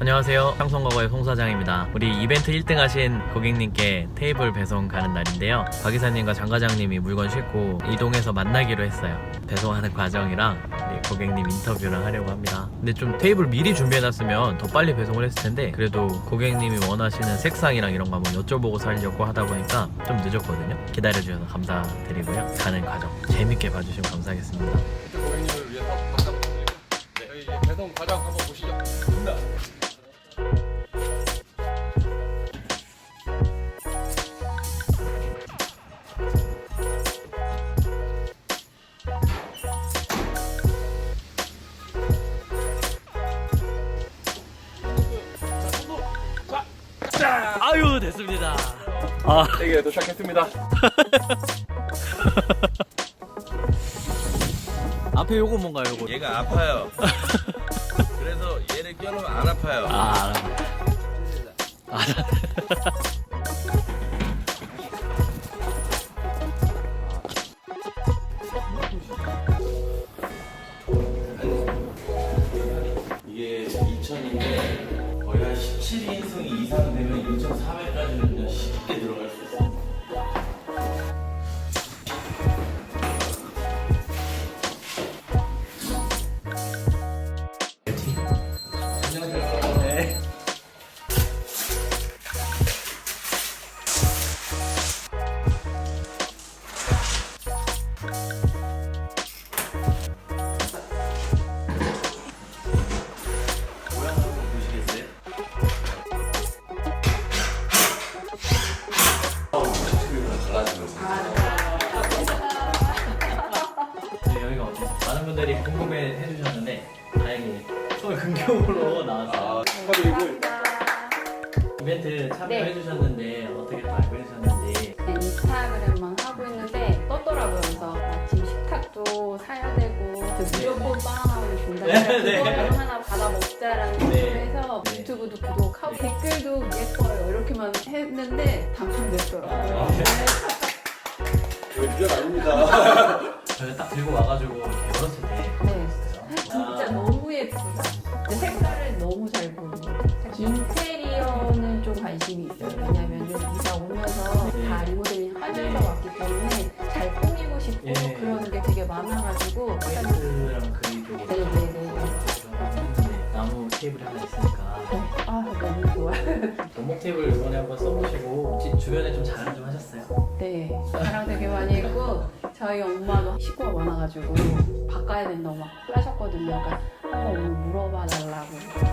안녕하세요. 상송과거의 송 사장입니다. 우리 이벤트 1등 하신 고객님께 테이블 배송 가는 날인데요. 박 이사님과 장 과장님이 물건 싣고 이동해서 만나기로 했어요. 배송하는 과정이랑 고객님 인터뷰를 하려고 합니다. 근데 좀 테이블 미리 준비해놨으면 더 빨리 배송을 했을 텐데 그래도 고객님이 원하시는 색상이랑 이런 거 한번 여쭤보고 살려고 하다 보니까 좀 늦었거든요. 기다려주셔서 감사드리고요. 가는 과정 재밌게 봐주시면 감사하겠습니다. 고객님을 위해서 드리고 저희 배송 과정 한번 보시죠. 갑니다. 됐습니다. 아 네, 도착했습니다. 앞에 요거 뭔가요? 요거? 얘가 아파요. 그래서 얘를 껴놓으면 안 아파요. 아. 아. 이게 2000인데 거의 한 17인승 이상 되면 2,400까지는 쉽게 들어갈 수 있어요. 근교로 나와서 축하드리고 이벤트 참여해 주셨는데 어떻게 또 알고 해주셨는지 네, 인스타그램만 하고 있는데 떴더라고요. 그래서 마침 식탁도 사야 되고 그 무조건 빵하고 준다. 네, 네. 그거를 하나 받아 먹자라는 네. 식으로 해서 네. 유튜브도 구독하고 댓글도 예뻐요. 이렇게만 했는데 당첨됐더라고요. 아, 네. 유전 아닙니다. 저희가 딱 들고 와가지고 이렇게 열었을 때 네. 아, 진짜 너무 예쁘다. 색깔 왜냐면은 이사 오면서 네. 다 리모델링 하면서 네. 왔기 때문에 잘 꾸미고 싶고 예. 그러는 게 되게 많아가지고 페인트랑 그리 쪽으로 네, 네, 네. 네, 나무 테이블이 하나 있으니까 아 너무 좋아요. 원목 테이블 이번에 한번 써보시고 혹시 주변에 좀 자랑 좀 하셨어요? 네, 자랑 되게 많이 했고 저희 엄마도 식구가 많아가지고 바꿔야 된다고 막 하셨거든요. 그러니까 한번 오늘 물어봐 달라고.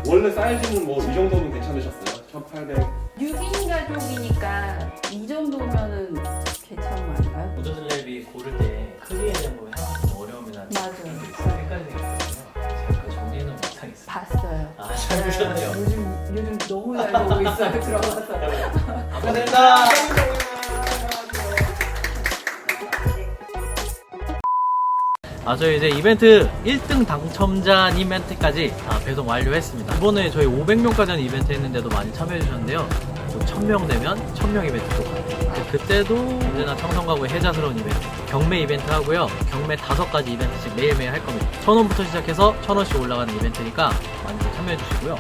원래 사이즈는 뭐 이 정도면 괜찮으셨어요? 1800. 6인 가족이니까 이 정도면은 괜찮은 거 아닌가요? 우드 슬랩이 고를 때 크기에 대한 거 향후 좀 어려움이 나는 맞아요. 그런 게 있어요. 있거든요. 제가 그 정리는 못하겠어요. 봤어요. 아, 잘 보셨네요. 요즘 요즘 너무 잘 보고 있어요. 들어가서. 감사합니다. 아, 저희 이제 이벤트 1등 당첨자님한테까지 아, 배송 완료했습니다. 이번에 저희 500명까지 하는 이벤트 했는데도 많이 참여해주셨는데요. 1000명 되면 1000명 이벤트 또 가요. 근데 그때도 언제나 청성가구의 해자스러운 이벤트, 경매 이벤트 하고요. 경매 다섯 가지 이벤트씩 매일매일 할 겁니다. 1000원부터 시작해서 1000원씩 올라가는 이벤트니까 많이 좀 참여해 주시고요.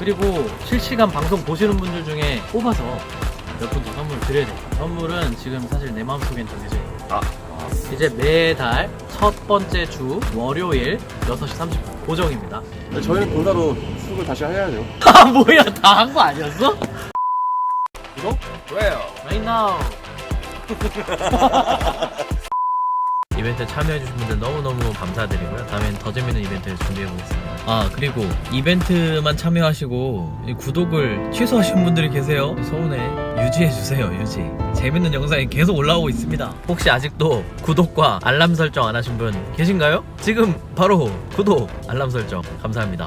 그리고 실시간 방송 보시는 분들 중에 뽑아서 몇 분 더 선물 드려야 돼요. 선물은 지금 사실 내 마음속엔 정해져 있어요. 아. 이제 매달 첫 번째 주 월요일 6시 30분 고정입니다. 저희는 돌다도 수업을 다시 해야죠. 아 뭐야 다 한 거 아니었어? 왜요? Right now. 참여해주신 분들 너무너무 감사드리고요. 다음엔 더 재밌는 이벤트 준비해보겠습니다. 아, 그리고 이벤트만 참여하시고 이 구독을 취소하신 분들이 계세요. 서운해. 유지해주세요, 유지. 재밌는 영상이 계속 올라오고 있습니다. 혹시 아직도 구독과 알람 설정 안 하신 분 계신가요? 지금 바로 구독, 알람 설정 감사합니다.